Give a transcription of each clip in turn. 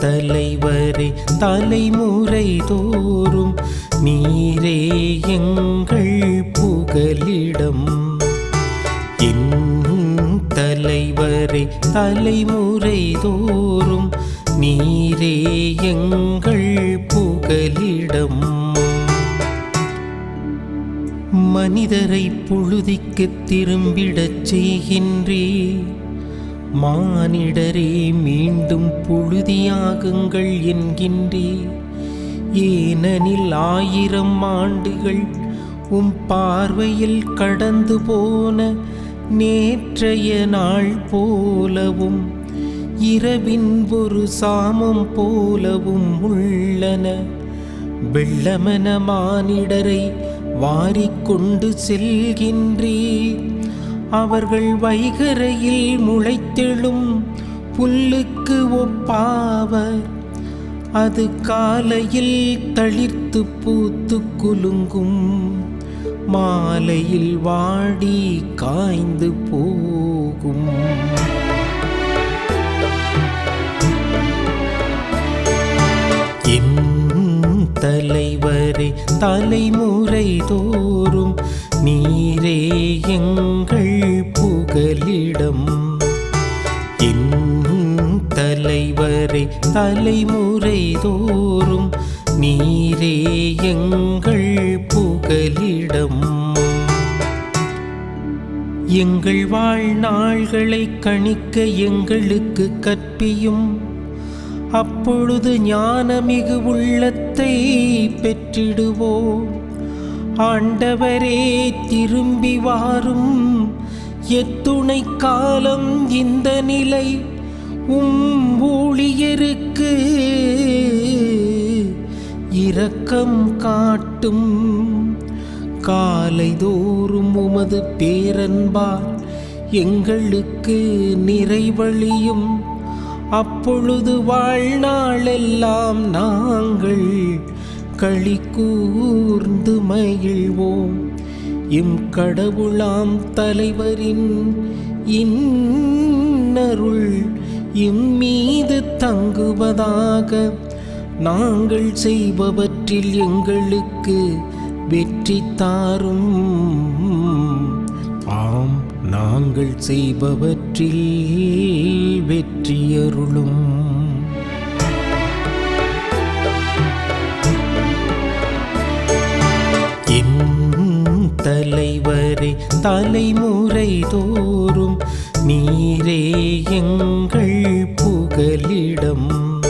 தலைவரே தலைமுறை தோறும் நீரே எங்கள் புகலிடம். தலைவரே தலைமுறை தோறும் நீரே எங்கள் புகலிடம். மனிதரை புழுதிக்கு திரும்பிடச் செய்கின்றே மானிடரே மீண்டும் புழுதியாகுங்கள் என்கின்றே. ஏனெனில் ஆயிரம் ஆண்டுகள் உம் பார்வையில் கடந்து போன நேற்றைய நாள் போலவும் இரவின் ஒரு சாமம் போலவும் உள்ளன. வெள்ளமன மானிடரை வாரிக்கொண்டு செல்கின்றேன் அவர்கள் வைகரையில் முளைத்தெழும் புல்லுக்கு ஒப்பாவர். அது காலையில் தளிர்த்து பூத்து குலுங்கும். மாலையில் வாடி காய்ந்து போகும். என் தலைவரே தலைமுறை தோறும் நீரே எங்கள் புகலிடம். தலைவரே தலைமுறை தோறும் நீரே எங்கள் புகலிடம். எங்கள் வாழ்நாள்களை கணிக்க எங்களுக்கு கற்பியும் அப்பொழுது ஞானமிகு உள்ளத்தை பெற்றிடுவோம். ஆண்டவரே திரும்பி வாரும். எத்துணை காலம் இந்த நிலை உம் ஊழியருக்கு இரக்கம் காட்டும். காலை தோறும் உமது பேரன்பால் எங்களுக்கு நிறைவழியும். அப்பொழுது வாழ்நாளெல்லாம் நாங்கள் களி கூர்ந்து மகிழ்வோம். எம் கடவுளாம் தலைவரின் இன்னருள் இம்மீது தங்குவதாக நாங்கள் செய்பவற்றில் எங்களுக்கு வெற்றி தாரும். ஆம் நாங்கள் செய்பவற்றில் வெற்றியருளும். தலைவரே தலைமுறை தோறும் நீரே எங்கள் புகலிடம்.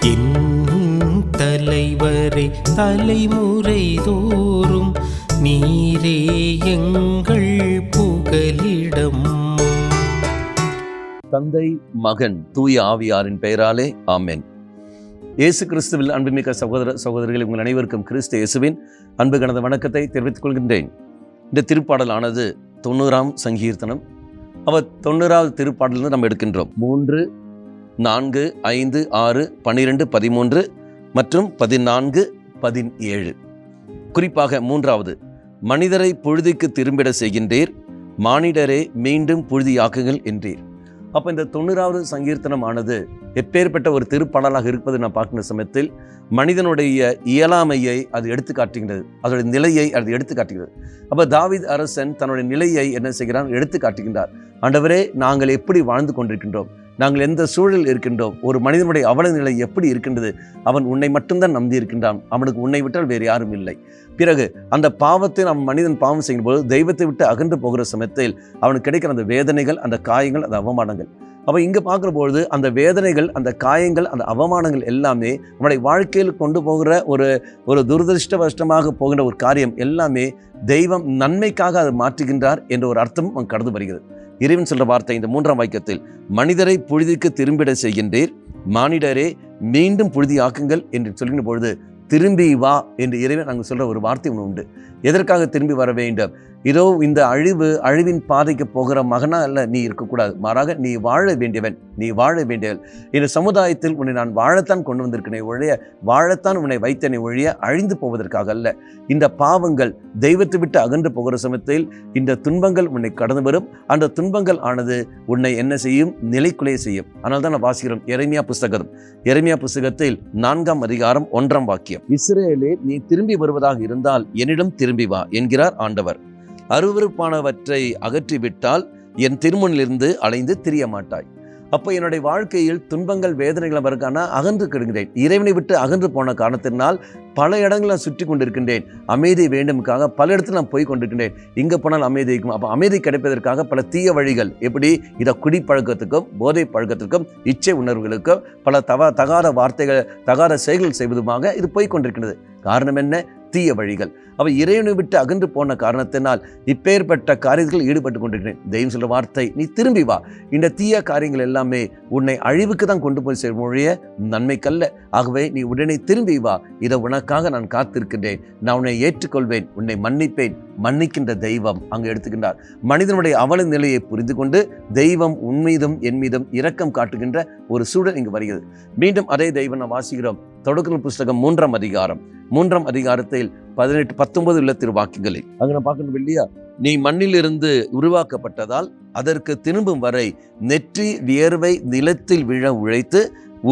என் தலைவரே தலைமுறை தோறும் நீரே எங்கள் புகலிடம். தந்தை மகன் தூய ஆவியாரின் பெயராலே ஆமேன். இயேசு கிறிஸ்துவில் அன்புமிக்க சகோதர சகோதரிகள் உங்கள் அனைவருக்கும் கிறிஸ்து இயேசுவின் அன்பு கணந்த வணக்கத்தை தெரிவித்துக் கொள்கின்றேன். இந்த திருப்பாடலானது தொண்ணூறாம் சங்கீர்த்தனம். அவர் தொண்ணூறாவது திருப்பாடலிருந்து நம்ம எடுக்கின்றோம். மூன்று நான்கு ஐந்து ஆறு பன்னிரெண்டு பதிமூன்று மற்றும் பதினான்கு பதினேழு. குறிப்பாக மூன்றாவது மனிதரை புழுதிக்கு திரும்பிட செய்கின்றீர் மானிடரே மீண்டும் புழுதியாக்குங்கள் என்றீர். அப்போ இந்த தொண்ணூறாவது சங்கீர்த்தனமானது எப்பேற்பட்ட ஒரு திருப்பாடலாக இருப்பது நான் பார்க்கிற சமயத்தில் மனிதனுடைய இயலாமையை அது எடுத்து காட்டுகின்றது அதோடைய நிலையை அது எடுத்து காட்டுகிறது அப்போ தாவித் அரசன் தன்னுடைய நிலையை என்ன செய்கிறான்? எடுத்து காட்டுகின்றார் ஆண்டவரே நாங்கள் எப்படி வாழ்ந்து கொண்டிருக்கின்றோம்? நாங்கள் எந்த சூழலில் இருக்கின்றோம்? ஒரு மனிதனுடைய அவல நிலை எப்படி இருக்கின்றது? அவன் உன்னை மட்டும்தான் நம்பி இருக்கின்றான் அவனுக்கு உன்னை விட்டால் வேறு யாரும் இல்லை. பிறகு அந்த பாவத்தை நாம் மனிதன் பாவம் செய்யும்போது தெய்வத்தை விட்டு அகன்று போகிற சமயத்தில் அவனுக்கு கிடைக்கிற அந்த வேதனைகள் அந்த காயங்கள் அந்த அவமானங்கள். அப்போ இங்கே பார்க்குற பொழுது அந்த வேதனைகள் அந்த காயங்கள் அந்த அவமானங்கள் எல்லாமே நம்முடைய வாழ்க்கையில் கொண்டு போகிற ஒரு ஒரு துரதிருஷ்டவஷ்டமாக போகின்ற ஒரு காரியம் எல்லாமே தெய்வம் நன்மைக்காக அதை மாற்றுகின்றார் என்ற ஒரு அர்த்தம் கடந்து வருகிறது. இறைவன் சொல்ற வார்த்தை இந்த மூன்றாம் வாக்கியத்தில் மனிதரை புழுதிக்கு திரும்பிட செய்கின்றீர் மானிடரே மீண்டும் புழுதியாக்குங்கள் என்று சொல்கின்ற பொழுது திரும்பி வா என்று இறைவன் அங்கு சொல்ற ஒரு வார்த்தை ஒன்று உண்டு. எதற்காக திரும்பி வர வேண்டும்? இதோ இந்த அழிவு அழிவின் பாதைக்கு போகிற மகனா அல்ல நீ இருக்கக்கூடாது. மாறாக நீ வாழ வேண்டியவன் நீ வாழ வேண்டியவன். இந்த சமுதாயத்தில் உன்னை நான் வாழத்தான் கொண்டு வந்திருக்கிறேன் ஒழிய வாழத்தான் உன்னை வைத்தனை ஒழிய அழிந்து போவதற்காக அல்ல. இந்த பாவங்கள் தெய்வத்தை விட்டு அகன்று போகிற சமயத்தில் இந்த துன்பங்கள் உன்னை கடந்து வரும். அந்த துன்பங்கள் ஆனது உன்னை என்ன செய்யும்? நிலைக்குலைய செய்யும். அதனால் தான் நான் வாசிக்கிறோம் எரேமியா புஸ்தகம். எரேமியா புஸ்தகத்தில் நான்காம் அதிகாரம் ஒன்றாம் வாக்கியம். இஸ்ரேலே நீ திரும்பி வருவதாக இருந்தால் என்னிடம் திரும்பி வா என்கிறார் ஆண்டவர். அருவருப்பானவற்றை அகற்றிவிட்டால் என் திருமணிலிருந்து அலைந்து திரிய மாட்டாய் அப்போ என்னுடைய வாழ்க்கையில் துன்பங்கள் வேதனைகள் வருக்கான அகன்று கெடுகிறேன் இறைவனை விட்டு அகன்று போன காரணத்தினால் பல இடங்களில் நான் சுற்றி கொண்டிருக்கின்றேன். அமைதி வேண்டுமுக்காக பல இடத்துல நான் போய் கொண்டிருக்கின்றேன். இங்கே போனால் அமைதி இருக்கும். அப்போ அமைதி கிடைப்பதற்காக பல தீய வழிகள் எப்படி? இதை குடி பழக்கத்துக்கும் போதை பழக்கத்திற்கும் இச்சை உணர்வுகளுக்கும் பல தவ தகாத வார்த்தைகள் தகாத செயல்கள் செய்வதுமாக இது போய் கொண்டிருக்கிறது காரணம் என்ன? தீய வழிகள். அவள் இறைவனை விட்டு அகன்று போன காரணத்தினால் இப்பேற்பட்ட காரியத்தில் ஈடுபட்டு கொண்டிருக்கிறேன். தெய்வம் சொல்ற வார்த்தை நீ திரும்பி வா. இந்த தீய காரியங்கள் எல்லாமே உன்னை அழிவுக்கு தான் கொண்டு போய் சேரும் மொழிய நன்மைக்கல்ல. ஆகவே நீ உடனே திரும்பி வா. இதை உனக்காக நான் காத்திருக்கின்றேன். நான் உன்னை ஏற்றுக்கொள்வேன். உன்னை மன்னிப்பேன். மன்னிக்கின்ற தெய்வம் அங்கு எடுத்துக்கின்றார். மனிதனுடைய அவல நிலையை புரிந்து கொண்டு தெய்வம் உன் மீதும் என் மீதும் இரக்கம் காட்டுகின்ற ஒரு சூழல் இங்கு வருகிறது. மீண்டும் அதே தெய்வம் நாம் வாசிக்கிறோம். தொடக்க புஸ்தகம் மூன்றாம் அதிகாரம் மூன்றாம் அதிகாரத்தில் பதினெட்டு பத்தொன்பது உள்ள திருவாக்கியங்களை. அங்கே பார்க்கணும் இல்லையா? நீ மண்ணிலிருந்து உருவாக்கப்பட்டதால் அதற்கு திரும்பும் வரை நெற்றி வியர்வை நிலத்தில் விழ உழைத்து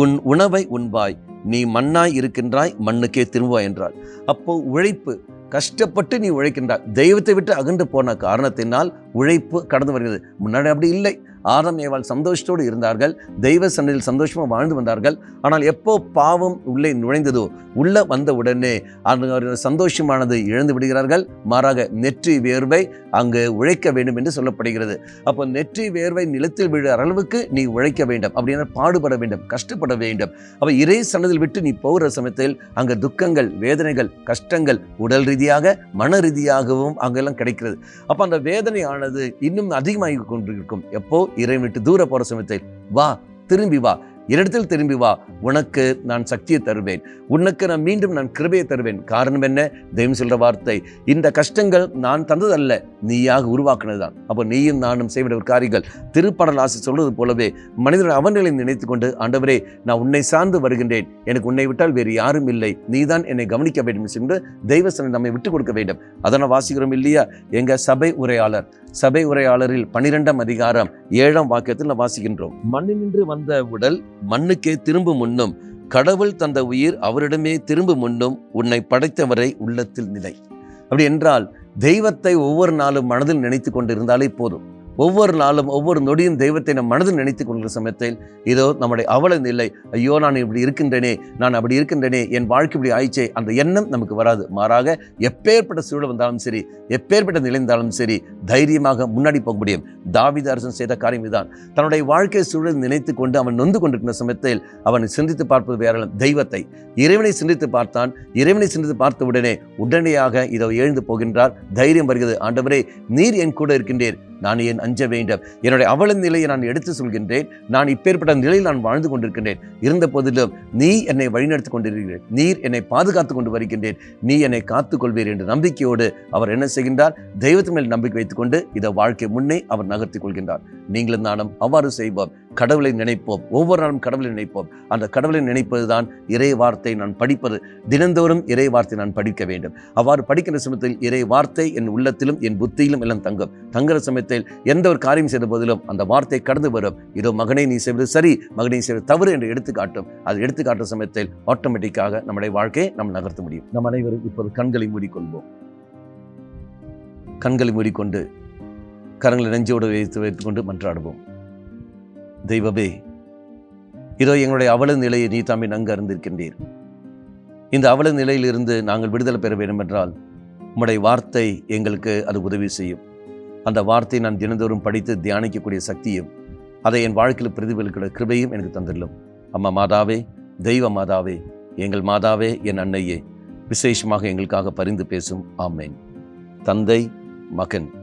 உன் உணவை உண்பாய். நீ மண்ணாய் இருக்கின்றாய் மண்ணுக்கே திரும்புவாய் என்றார் அப்போ உழைப்பு கஷ்டப்பட்டு நீ உழைக்கின்றாய். தெய்வத்தை விட்டு அகன்று போன காரணத்தினால் உழைப்பு கடந்து வருகிறது. முன்னாடி அப்படி இல்லை. ஆதாம் ஏவால் சந்தோஷத்தோடு இருந்தார்கள். தெய்வ சன்னதியில் சந்தோஷமாக வாழ்ந்து வந்தார்கள். ஆனால் எப்போ பாவம் உள்ளே நுழைந்ததோ உள்ளே வந்த உடனே அந்த சந்தோஷமானது இழந்து விடுகிறார்கள். மாறாக நெற்றி வேர்வை அங்கு உழைக்க வேண்டும் என்று சொல்லப்படுகிறது. அப்போ நெற்றி வேர்வை நிலத்தில் விழுற அளவுக்கு நீ உழைக்க வேண்டும். அப்படின்னா பாடுபட வேண்டும் கஷ்டப்பட வேண்டும். அப்போ இறை சன்னதில் விட்டு நீ போகிற சமயத்தில் அங்கே துக்கங்கள் வேதனைகள் கஷ்டங்கள் உடல் ரீதியாக மன ரீதியாகவும் அங்கெல்லாம் கிடைக்கிறது. அப்போ அந்த வேதனையானது இன்னும் அதிகமாகி கொண்டிருக்கும். எப்போ? இறை விட்டு தூர போகிற சமயத்தில் வா திரும்பி வா. என்னிடத்தில் திரும்பி வா. உனக்கு நான் சக்தியை தருவேன். உனக்கு நான் மீண்டும் நான் கிருபையை தருவேன். காரணம் என்ன? தெய்வம் சொல்ற வார்த்தை. இந்த கஷ்டங்கள் நான் தந்ததல்ல. நீயாக உருவாக்குனது தான் அப்போ நீயும் நானும் செய்விட ஒரு காரியங்கள். திருப்படல் ஆசை சொல்வது போலவே மனிதன் அவநிலை நினைத்து கொண்டு ஆண்டவரே நான் உன்னை சார்ந்து வருகின்றேன். எனக்கு உன்னை விட்டால் வேறு யாரும் இல்லை. நீதான் என்னை கவனிக்க வேண்டும். என்று தெய்வசனை நம்மை விட்டுக் கொடுக்க வேண்டும். அதனால் வாசிக்கிறோம் இல்லையா? எங்க சபை உரையாளர். சபை உரையாளரில் பனிரெண்டாம் அதிகாரம் ஏழாம் வாக்கியத்தில் நாம் வாசிக்கின்றோம். மண்ணினின்று வந்த உடல் மண்ணுக்கே திரும்பும் முன்னும் கடவுள் தந்த உயிர் அவரிடமே திரும்பும் முன்னும் உன்னை படைத்தவரை உள்ளத்தில் நிலை. அப்படி என்றால் தெய்வத்தை ஒவ்வொரு நாளும் மனதில் நினைத்து கொண்டிருந்தாலே போதும். ஒவ்வொரு நாளும் ஒவ்வொரு நொடியும் தெய்வத்தை நம் மனதில் நினைத்துக் கொள்கிற சமயத்தில் இதோ நம்முடைய அவல நிலை ஐயோ நான் இப்படி இருக்கின்றேனே நான் அப்படி இருக்கின்றேனே என் வாழ்க்கை இப்படி ஆயிச்சே அந்த எண்ணம் நமக்கு வராது. மாறாக எப்பேற்பட்ட சூழல் வந்தாலும் சரி எப்பேற்பட்ட நிலை இருந்தாலும் சரி தைரியமாக முன்னாடி போக முடியும். தாவித அரசன் செய்த காரியம் இதுதான். தன்னுடைய வாழ்க்கை சூழல் நினைத்து கொண்டு அவன் நொந்து கொண்டிருக்கிற சமயத்தில் அவன் சிந்தித்து பார்ப்பது வேற தெய்வத்தை. இறைவனை சிந்தித்து பார்த்தான். இறைவனை சிந்தித்து பார்த்த உடனே உடனடியாக இதோ எழுந்து போகின்றார். தைரியம் வருகிறது. ஆண்டவரே நீர் என் கூட இருக்கின்றேன் நான் ஏன் அஞ்ச வேண்டும்? என்னுடைய அவல நிலையை நான் எடுத்து சொல்கின்றேன். நான் இப்பேற்பட்ட நிலையில் நான் வாழ்ந்து கொண்டிருக்கின்றேன். இருந்த போதிலும் நீ என்னை வழிநடத்தி கொண்டிருக்கிறேன் நீர் என்னை பாதுகாத்து கொண்டு வருகின்றேன் நீ என்னை காத்துக் கொள்வீர் என்ற நம்பிக்கையோடு அவர் என்ன செய்கின்றார்? தெய்வத்தின் மேல் நம்பிக்கை வைத்துக்கொண்டு இதை வாழ்க்கை முன்னே அவர் நகர்த்திக் கொள்கின்றார். நீங்களும் நானும் அவ்வாறு செய்வோம். கடவுளை நினைப்போம். ஒவ்வொரு நாளும் கடவுளை நினைப்போம். அந்த கடவுளை நினைப்பதுதான் இறை வார்த்தை நான் படிப்பது. தினந்தோறும் இறை வார்த்தை நான் படிக்க வேண்டும். அவ்வாறு படிக்கிற சமயத்தில் இறை வார்த்தை என் உள்ளத்திலும் என் புத்தியிலும் எல்லாம் தங்கும். தங்குற சமயத்தில் எந்த ஒரு காரியம் செய்த போதிலும் அந்த வார்த்தை கடந்து வரும். இதோ மகனை நீ செய்வது சரி. மகனை நீ செய்வது தவறு என்று எடுத்துக்காட்டும். அது எடுத்துக்காட்டும் சமயத்தில் ஆட்டோமேட்டிக்காக நம்முடைய வாழ்க்கையை நம்ம நகர்த்த முடியும். நம் அனைவரும் இப்போது கண்களை மூடிக்கொள்வோம். கண்களை மூடிக்கொண்டு கரங்களை நெஞ்சோடு வைத்து வைத்துக்கொண்டு மன்றாடுவோம். தெய்வமே இதோ எங்களுடைய அவல நிலையை நீ தாமே நன்கு அறிந்திருக்கின்றீர். இந்த அவல நிலையிலிருந்து நாங்கள் விடுதலை பெற வேண்டும் என்றால் உம்முடைய வார்த்தை எங்களுக்கு அது உதவி செய்யும். அந்த வார்த்தை நான் தினந்தோறும் படித்து தியானிக்கக்கூடிய சக்தியும் அதை என் வாழ்க்கையில் பிரதிபலிக்கிற கிருபையும் எனக்கு தந்துள்ளோம். அம்மா மாதாவே தெய்வ மாதாவே எங்கள் மாதாவே என் அன்னையே விசேஷமாக எங்களுக்காக பரிந்து பேசும். ஆமேன். தந்தை மகன்.